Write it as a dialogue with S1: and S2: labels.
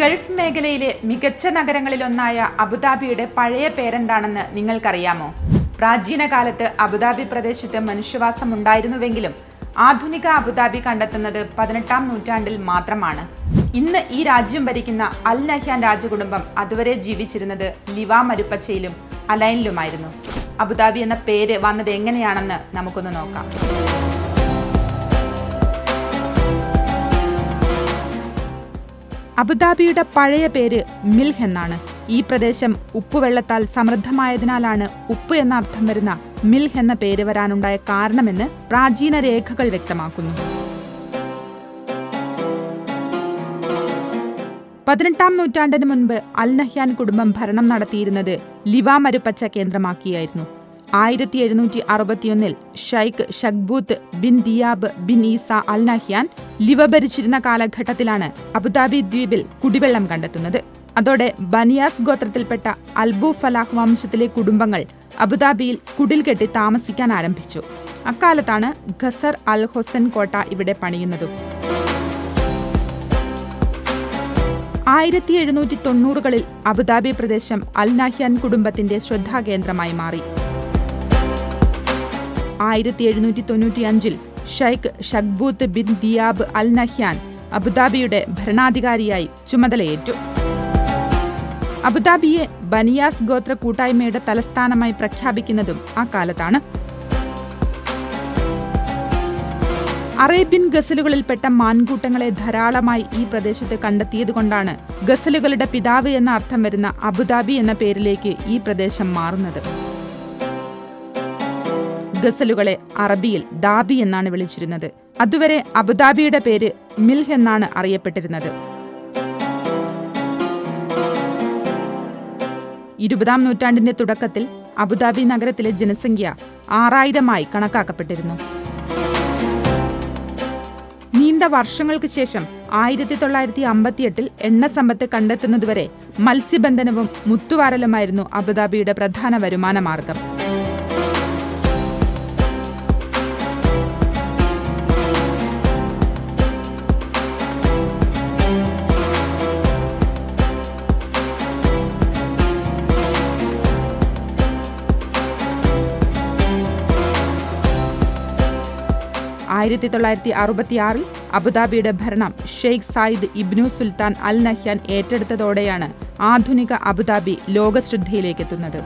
S1: Gulf മേഖലയിലെ മികച്ച നഗരങ്ങളിലൊന്നായ അബുദാബിയുടെ പഴയ പേരെന്താണെന്ന് നിങ്ങൾക്കറിയാമോ? പ്രാചീന കാലത്ത് അബുദാബി പ്രദേശത്ത് മനുഷ്യവാസം ഉണ്ടായിരുന്നുവെങ്കിലും ആധുനിക അബുദാബി കണ്ടെത്തുന്നത് പതിനെട്ടാം നൂറ്റാണ്ടിൽ മാത്രമാണ്. ഇന്ന് ഈ രാജ്യം ഭരിക്കുന്ന അൽ നഹ്യാൻ രാജകുടുംബം അതുവരെ ജീവിച്ചിരുന്നത് ലിവ മരുപ്പച്ചയിലും അലൈനിലുമായിരുന്നു. അബുദാബി എന്ന പേര് വന്നത് എങ്ങനെയാണെന്ന് നമുക്കൊന്ന് നോക്കാം. അബുദാബിയുടെ പഴയ പേര് മിൽഹ് എന്നാണ്. ഈ പ്രദേശം ഉപ്പുവെള്ളത്താൽ സമൃദ്ധമായതിനാലാണ് ഉപ്പ് എന്ന അർത്ഥം വരുന്ന മിൽഹ് എന്ന പേര് വരാനുണ്ടായ കാരണമെന്ന് പ്രാചീന രേഖകൾ വ്യക്തമാക്കുന്നു. പതിനെട്ടാം നൂറ്റാണ്ടിന് മുൻപ് അൽ നഹ്യാൻ കുടുംബം ഭരണം നടത്തിയിരുന്നത് ലിവ മരുപ്പച്ച കേന്ദ്രമാക്കിയായിരുന്നു. ആയിരത്തി എഴുന്നൂറ്റി അറുപത്തിയൊന്നിൽ Sheikh Shakhbut bin Diyab bin Isa Al Nahyan Liwa ഭരിച്ചിരുന്ന കാലഘട്ടത്തിലാണ് അബുദാബി ദ്വീപിൽ കുടിവെള്ളം കണ്ടെത്തുന്നത്. അതോടെ ബനിയാസ് ഗോത്രത്തിൽപ്പെട്ട അൽബു ഫലാഹ് വംശത്തിലെ കുടുംബങ്ങൾ അബുദാബിയിൽ കുടിൽ കെട്ടി താമസിക്കാൻ ആരംഭിച്ചു. അക്കാലത്താണ് ഖസർ അൽ ഹൊസൻ കോട്ട ഇവിടെ പണിയുന്നതും. ആയിരത്തി എഴുന്നൂറ്റി തൊണ്ണൂറുകളിൽ അബുദാബി പ്രദേശം അൽ നാഹ്യാൻ കുടുംബത്തിന്റെ ശ്രദ്ധാകേന്ദ്രമായി മാറി. ആയിരത്തി എഴുന്നൂറ്റി തൊണ്ണൂറ്റിയഞ്ചിൽ Sheikh Shakhbut bin Diyab Al Nahyan അബുദാബിയുടെ ഭരണാധികാരിയായി ചുമതലയേറ്റു. അബുദാബിയെ ബനിയാസ് ഗോത്ര കൂട്ടായ്മയുടെ തലസ്ഥാനമായി പ്രഖ്യാപിക്കുന്നതും ആ കാലത്താണ്. അറേബ്യൻ ഗസലുകളിൽപ്പെട്ട മാൻകൂട്ടങ്ങളെ ധാരാളമായി ഈ പ്രദേശത്ത് കണ്ടെത്തിയതുകൊണ്ടാണ് ഗസലുകളുടെ പിതാവ് എന്ന അർത്ഥം വരുന്ന അബുദാബി എന്ന പേരിലേക്ക് ഈ പ്രദേശം മാറുന്നത്. ഗസലുകളെ അറബിയിൽ ദാബി എന്നാണ് വിളിച്ചിരുന്നത്. അതുവരെ അബുദാബിയുടെ പേര് മിൽഹ് എന്നാണ് അറിയപ്പെട്ടിരുന്നത്. ഇരുപതാം നൂറ്റാണ്ടിന്റെ തുടക്കത്തിൽ അബുദാബി നഗരത്തിലെ ജനസംഖ്യ ആറായിരമായി കണക്കാക്കപ്പെട്ടിരുന്നു. നീണ്ട വർഷങ്ങൾക്ക് ശേഷം ആയിരത്തി തൊള്ളായിരത്തി അമ്പത്തിയെട്ടിൽ എണ്ണ സമ്പത്ത് കണ്ടെത്തുന്നതുവരെ മത്സ്യബന്ധനവും മുത്തുവാരലുമായിരുന്നു അബുദാബിയുടെ പ്രധാന വരുമാന മാർഗം ആയിരത്തി തൊള്ളായിരത്തി അറുപത്തിയാറിൽ അബുദാബിയുടെ ഭരണം Sheikh Zayed ibn Sultan Al Nahyan ഏറ്റെടുത്തതോടെയാണ് ആധുനിക അബുദാബി ലോകശ്രദ്ധയിലേക്കെത്തുന്നത്.